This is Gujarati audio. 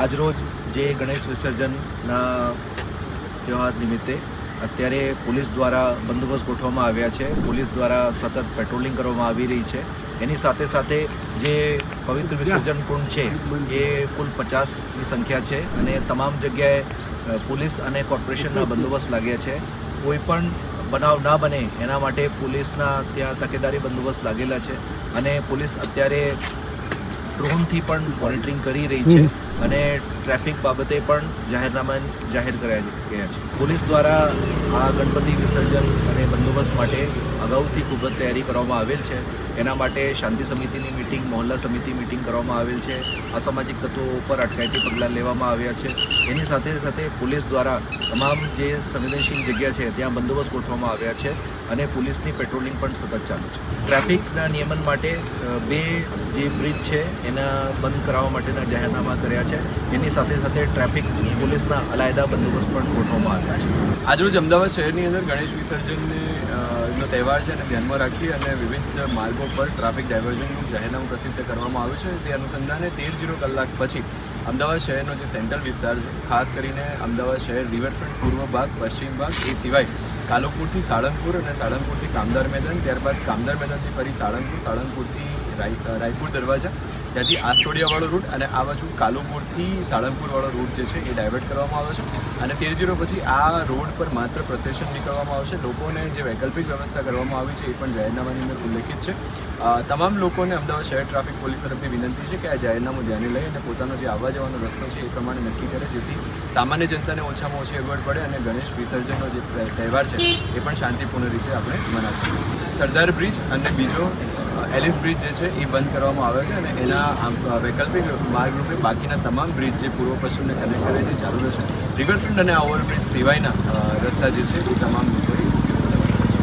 આજરોજ જે ગણેશ વિસર્જનના તહેવાર નિમિત્તે અત્યારે પોલીસ દ્વારા બંદોબસ્ત ગોઠવવામાં આવ્યા છે. પોલીસ દ્વારા સતત પેટ્રોલિંગ કરવામાં આવી રહી છે. એની સાથે સાથે જે પવિત્ર વિસર્જન કુંડ છે, એ કુલ પચાસની સંખ્યા છે અને તમામ જગ્યાએ પોલીસ અને કોર્પોરેશનના બંદોબસ્ત લાગ્યા છે. કોઈ પણ બનાવ ના બને એના માટે પોલીસના ત્યાં તકેદારી બંદોબસ્ત લાગેલા છે અને પોલીસ અત્યારે ડ્રોનથી પણ મોનિટરિંગ કરી રહી છે. અને ટ્રાફિક બાબતે પણ જાહેરનામા જાહેર કરાયા ગયા છે. પોલીસ દ્વારા આ ગણપતિ વિસર્જન અને બંદોબસ્ત માટે અગાઉથી ખૂબ જ તૈયારી કરવામાં આવેલ છે. એના માટે શાંતિ સમિતિની મિટિંગ, મહોલ્લા સમિતિ મિટિંગ કરવામાં આવેલ છે. અસામાજિક તત્વો ઉપર અટકાયતી પગલાં લેવામાં આવ્યા છે. એની સાથે સાથે પોલીસ દ્વારા તમામ જે સંવેદનશીલ જગ્યા છે, ત્યાં બંદોબસ્ત ગોઠવવામાં આવ્યા છે અને પોલીસની પેટ્રોલિંગ પણ સતત ચાલુ છે. ટ્રાફિકના નિયમન માટે બે જે બ્રિજ છે, એના બંધ કરાવવા માટેના જાહેરનામા કર્યા છે. એની સાથે સાથે ટ્રાફિક પોલીસના અલાયદા બંદોબસ્ત પણ ગોઠવવામાં આવ્યા છે. આજરોજ અમદાવાદ શહેરની અંદર ગણેશ વિસર્જનનો તહેવાર છે અને ધ્યાનમાં રાખી અને વિવિધ માર્ગો પર ટ્રાફિક ડાયવર્ઝનનું જાહેરનામું પ્રસિદ્ધ કરવામાં આવ્યું છે. તે અનુસંધાને તેર જીરો કલાક પછી અમદાવાદ શહેરનો જે સેન્ટ્રલ વિસ્તાર છે, ખાસ કરીને અમદાવાદ શહેર રિવરફ્રન્ટ પૂર્વ ભાગ, પશ્ચિમ ભાગ, એ સિવાય કાલુપુરથી સાળંગપુર અને સાળંગપુરથી કામદાર મેદાન, ત્યારબાદ કામદાર મેદાનથી ફરી સાળંગપુર, સાળંગપુરથી રાયપુર દરવાજા. ત્યાંથી આસોડિયાવાળો રૂટ અને આ બાજુ કાલુપુરથી સાળંગપુરવાળો રૂટ જે છે એ ડાયવર્ટ કરવામાં આવ્યો છે. અને તેર જીરો પછી આ રોડ પર માત્ર પ્રસેશન નીકળવામાં આવશે. લોકોને જે વૈકલ્પિક વ્યવસ્થા કરવામાં આવી છે એ પણ જાહેરનામાની અંદર ઉલ્લેખિત છે. તમામ લોકોને અમદાવાદ શહેર ટ્રાફિક પોલીસ તરફથી વિનંતી છે કે આ જાહેરનામું ધ્યાને લઈ અને પોતાનો જે આવવા જવાનો રસ્તો છે એ પ્રમાણે નક્કી કરે, જેથી સામાન્ય જનતાને ઓછામાં ઓછી અગવડ પડે અને ગણેશ વિસર્જનનો જે તહેવાર છે એ પણ શાંતિપૂર્ણ રીતે આપણે મનાવીશું સરદાર બ્રિજ અને બીજો એલિસ બ્રિજ જે છે એ બંધ કરવામાં આવ્યો છે અને એના વૈકલ્પિક માર્ગ બાકીના તમામ બ્રિજ જે પૂર્વ પશ્ચિમને કનેક્ટ કરે છે, ચાલુ રહેશે. રિવરફ્રન્ટ અને આ ઓવરબ્રિજ સિવાયના રસ્તા જે છે એ તમામ